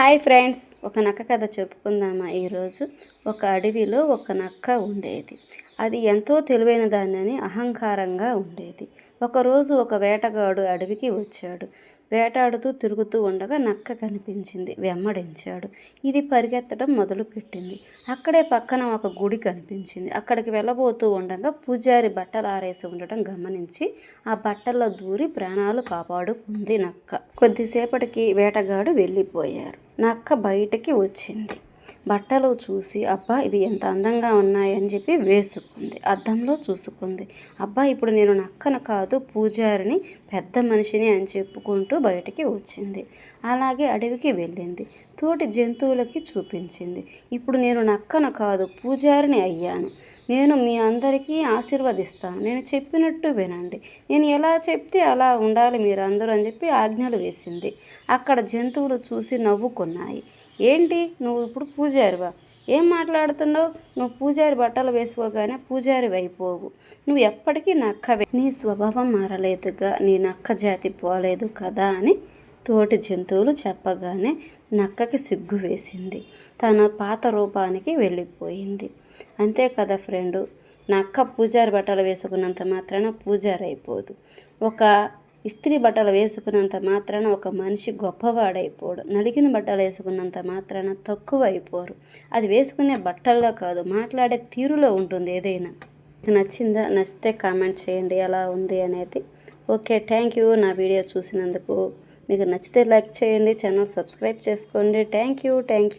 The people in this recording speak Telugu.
హాయ్ ఫ్రెండ్స్ ఒక నక్క కథ చెప్పుకుందామా ఈరోజు? ఒక అడవిలో ఒక నక్క ఉండేది. అది ఎంతో తెలివైన దానిని అహంకారంగా ఉండేది. ఒకరోజు ఒక వేటగాడు అడవికి వచ్చాడు. వేటాడుతూ తిరుగుతూ ఉండగా నక్క కనిపించింది వెమ్మడించాడు ఇది పరిగెత్తడం మొదలుపెట్టింది. అక్కడే పక్కన ఒక గుడి కనిపించింది. అక్కడికి వెళ్ళబోతూ ఉండగా పూజారి బట్టలు ఆరేసి ఉండటం గమనించి ఆ బట్టల్లో దూరి ప్రాణాలు కాపాడుకుంది నక్క. కొద్దిసేపటికి వేటగాడు వెళ్ళిపోయారు. నక్క బయటకి వచ్చింది. బట్టలు చూసి అబ్బా ఇవి ఎంత అందంగా ఉన్నాయని చెప్పి వేసుకుంది. అద్దంలో చూసుకుంది. అబ్బా ఇప్పుడు నేను నక్కను కాదు పూజారిని పెద్ద మనిషిని అని చెప్పుకుంటూ బయటికి వచ్చింది. అలాగే అడవికి వెళ్ళింది. తోటి జంతువులకి చూపించింది. ఇప్పుడు నేను నక్కను కాదు పూజారిని అయ్యాను. నేను మీ అందరికీ ఆశీర్వదిస్తాను. నేను చెప్పినట్టు వినండి. నేను ఎలా చెప్తే అలా ఉండాలి మీరు అందరూ అని చెప్పి ఆజ్ఞలు వేసింది. అక్కడ జంతువులు చూసి నవ్వుకున్నాయి. ఏంటి? నువ్వు ఇప్పుడు పూజారివా? ఏం మాట్లాడుతున్నావు? నువ్వు పూజారి బట్టలు వేసుకోగానే పూజారి అయిపోవు నువ్వు ఎప్పటికీ నక్కవే. నీ స్వభావం మారలేదుగా. నీ నక్క జాతి పోలేదు కదా అని తోటి జంతువులు చెప్పగానే నక్కకి సిగ్గు వేసింది. తన పాత రూపానికి వెళ్ళిపోయింది. అంతే కదా ఫ్రెండు? నక్క పూజారి బట్టలు వేసుకున్నంత మాత్రాన పూజారి అయిపోదు ఒక ఇస్త్రీ బట్టలు వేసుకున్నంత మాత్రాన ఒక మనిషి గొప్పవాడైపోడు. నలిగిన బట్టలు వేసుకున్నంత మాత్రాన తక్కువ అయిపోరు అది వేసుకునే బట్టల్లో కాదు మాట్లాడే తీరులో ఉంటుంది ఏదైనా. నచ్చిందా? నచ్చితే కామెంట్ చేయండి. ఎలా ఉంది అనేది. Okay thank you. నా వీడియో చూసినందుకు మీకు నచ్చితే లైక్ చేయండి ఛానల్ సబ్స్క్రైబ్ చేసుకోండి. Thank you thank you